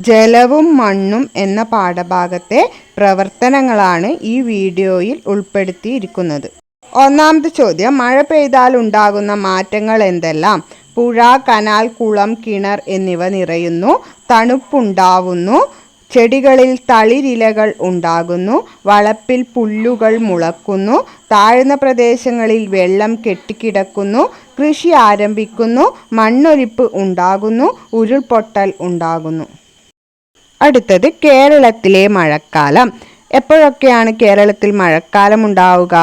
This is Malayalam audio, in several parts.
ജലവും മണ്ണും എന്ന പാഠഭാഗത്തെ പ്രവർത്തനങ്ങളാണ് ഈ വീഡിയോയിൽ ഉൾപ്പെടുത്തിയിരിക്കുന്നത്. ഒന്നാമത്തെ ചോദ്യം മഴ പെയ്താൽ ഉണ്ടാകുന്ന മാറ്റങ്ങൾ എന്തെല്ലാം? പുഴ കനാൽ കുളം കിണർ എന്നിവ നിറയുന്നു തണുപ്പുണ്ടാവുന്നു ചെടികളിൽ തളിരിലകൾ ഉണ്ടാകുന്നു വളപ്പിൽ പുല്ലുകൾ മുളക്കുന്നു താഴ്ന്ന പ്രദേശങ്ങളിൽ വെള്ളം കെട്ടിക്കിടക്കുന്നു കൃഷി ആരംഭിക്കുന്നു മണ്ണൊലിപ്പ് ഉണ്ടാകുന്നു ഉരുൾപൊട്ടൽ ഉണ്ടാകുന്നു. അടുത്തത് കേരളത്തിലെ മഴക്കാലം. എപ്പോഴൊക്കെയാണ് കേരളത്തിൽ മഴക്കാലം ഉണ്ടാവുക?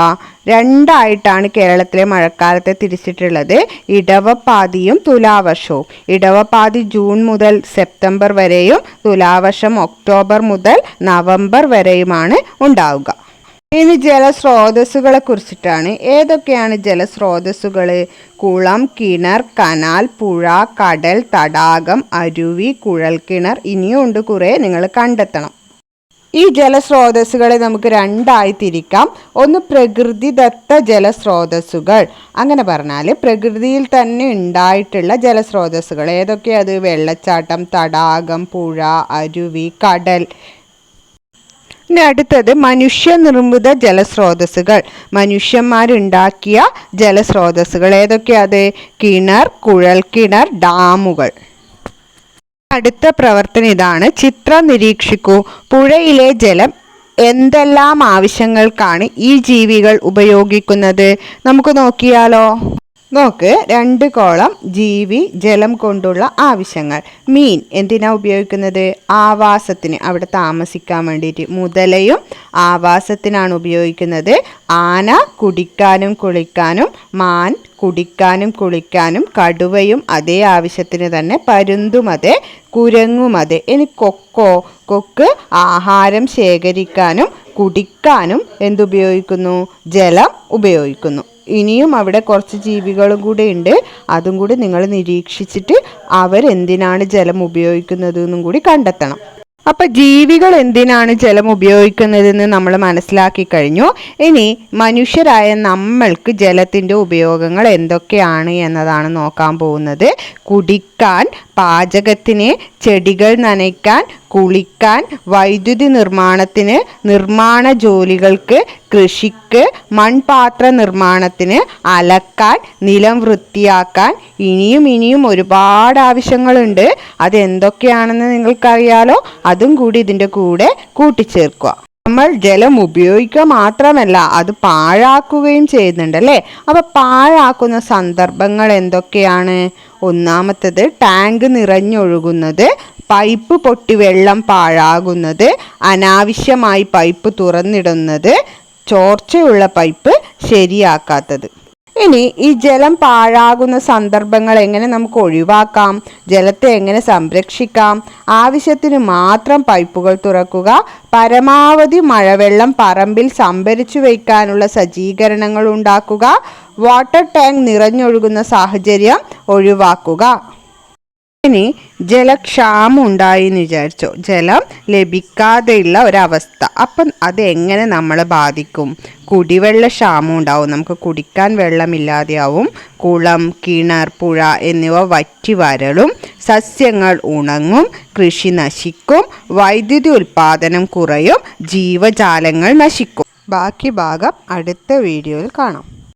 രണ്ടായിട്ടാണ് കേരളത്തിലെ മഴക്കാലത്തെ തിരിച്ചിട്ടുള്ളത്. ഇടവപ്പാതിയും തുലാവർഷവും. ഇടവപ്പാതി ജൂൺ മുതൽ സെപ്റ്റംബർ വരെയും തുലാവർഷം ഒക്ടോബർ മുതൽ നവംബർ വരെയുമാണ് ഉണ്ടാവുക. ഇനി ജലസ്രോതസ്സുകളെ കുറിച്ചിട്ടാണ്. ഏതൊക്കെയാണ് ജലസ്രോതസ്സുകൾ കുളം കിണർ കനാൽ പുഴ കടൽ തടാകം അരുവി കുഴൽക്കിണർ ഇനിയും ഉണ്ട് കുറേ നിങ്ങൾ കണ്ടെത്തണം. ഈ ജലസ്രോതസ്സുകളെ നമുക്ക് രണ്ടായി തിരിക്കാം. ഒന്ന് പ്രകൃതിദത്ത ജലസ്രോതസ്സുകൾ. അങ്ങനെ പറഞ്ഞാൽ പ്രകൃതിയിൽ തന്നെ ഉണ്ടായിട്ടുള്ള ജലസ്രോതസ്സുകൾ. ഏതൊക്കെയത് വെള്ളച്ചാട്ടം തടാകം പുഴ അരുവി കടൽ. ഇനി അടുത്തത് മനുഷ്യനിർമ്മിത ജലസ്രോതസ്സുകൾ. മനുഷ്യന്മാരുണ്ടാക്കിയ ജലസ്രോതസ്സുകൾ ഏതൊക്കെയാത് കിണർ കുഴൽക്കിണർ ഡാമുകൾ. അടുത്ത പ്രവർത്തനം ഇതാണ്. ചിത്രം നിരീക്ഷിക്കൂ. പുഴയിലെ ജലം എന്തെല്ലാം ആവശ്യങ്ങൾക്കാണ് ഈ ജീവികൾ ഉപയോഗിക്കുന്നത്? നമുക്ക് നോക്കിയാലോ. നോക്ക് രണ്ട് കോളം ജീവി ജലം കൊണ്ടുള്ള ആവശ്യങ്ങൾ. മീൻ എന്തിനാ ഉപയോഗിക്കുന്നത്? ആവാസത്തിന്. അവിടെ താമസിക്കാൻ വേണ്ടിയിട്ട്. മുതലയും ആവാസത്തിനാണ് ഉപയോഗിക്കുന്നത്. ആന കുടിക്കാനും കുളിക്കാനും മാൻ കുടിക്കാനും കുളിക്കാനും കടുവയും അതേ ആവശ്യത്തിന് തന്നെ പരുന്തും അതെ കുരങ്ങും അതെ. ഇനി കൊക്കോ കൊക്ക് ആഹാരം ശേഖരിക്കാനും കുടിക്കാനും എന്തുപയോഗിക്കുന്നു? ജലം ഉപയോഗിക്കുന്നു. ഇനിയും അവിടെ കുറച്ച് ജീവികളും കൂടെ ഉണ്ട്. അതും കൂടി നിങ്ങൾ നിരീക്ഷിച്ചിട്ട് അവരെന്തിനാണ് ജലം ഉപയോഗിക്കുന്നത് എന്നും കൂടി കണ്ടെത്തണം. അപ്പം ജീവികൾ എന്തിനാണ് ജലം ഉപയോഗിക്കുന്നതെന്ന് നമ്മൾ മനസ്സിലാക്കി കഴിഞ്ഞു. ഇനി മനുഷ്യരായ നമ്മൾക്ക് ജലത്തിന്റെ ഉപയോഗങ്ങൾ എന്തൊക്കെയാണ് എന്നതാണ് നോക്കാൻ പോകുന്നത്. കുടിക്കാൻ പാചകത്തിന് ചെടികൾ നനയ്ക്കാൻ കുളിക്കാൻ വൈദ്യുതി നിർമ്മാണത്തിന് നിർമ്മാണ ജോലികൾക്ക് കൃഷിക്ക് മൺപാത്ര നിർമ്മാണത്തിന് അലക്കാൻ നിലം വൃത്തിയാക്കാൻ ഇനിയും ഇനിയും ഒരുപാട് ആവശ്യങ്ങളുണ്ട്. അതെന്തൊക്കെയാണെന്ന് നിങ്ങൾക്കറിയാലോ? അതും കൂടി ഇതിന്റെ കൂടെ കൂട്ടിച്ചേർക്കുക. നമ്മൾ ജലം ഉപയോഗിക്കുക മാത്രമല്ല അത് പാഴാക്കുകയും ചെയ്യുന്നുണ്ട് അല്ലേ? അപ്പൊ പാഴാക്കുന്ന സന്ദർഭങ്ങൾ എന്തൊക്കെയാണ്? ഒന്നാമത്തത് ടാങ്ക് നിറഞ്ഞൊഴുകുന്നത് പൈപ്പ് പൊട്ടി വെള്ളം പാഴാകുന്നത് അനാവശ്യമായി പൈപ്പ് തുറന്നിടുന്നത് ചോർച്ചയുള്ള പൈപ്പ് ശരിയാക്കാത്തത്. ഇനി ഈ ജലം പാഴാകുന്ന സന്ദർഭങ്ങൾ എങ്ങനെ നമുക്ക് ഒഴിവാക്കാം? ജലത്തെ എങ്ങനെ സംരക്ഷിക്കാം? ആവശ്യത്തിന് മാത്രം പൈപ്പുകൾ തുറക്കുക പരമാവധി മഴവെള്ളം പറമ്പിൽ സംഭരിച്ചു വയ്ക്കാനുള്ള സജ്ജീകരണങ്ങൾ ഉണ്ടാക്കുക വാട്ടർ ടാങ്ക് നിറഞ്ഞൊഴുകുന്ന സാഹചര്യം ഒഴിവാക്കുക. ഇനി ജലക്ഷാമം ഉണ്ടായി എന്ന് വിചാരിച്ചോ. ജലം ലഭിക്കാതെയുള്ള ഒരവസ്ഥ. അപ്പം അതെങ്ങനെ നമ്മളെ ബാധിക്കും? കുടിവെള്ള ക്ഷാമം ഉണ്ടാവും നമുക്ക് കുടിക്കാൻ വെള്ളമില്ലാതെയാവും. കുളം കിണർ പുഴ എന്നിവ വറ്റി വരളും. സസ്യങ്ങൾ ഉണങ്ങും. കൃഷി നശിക്കും. വൈദ്യുതി ഉൽപ്പാദനം കുറയും. ജീവജാലങ്ങൾ നശിക്കും. ബാക്കി ഭാഗം അടുത്ത വീഡിയോയിൽ കാണാം.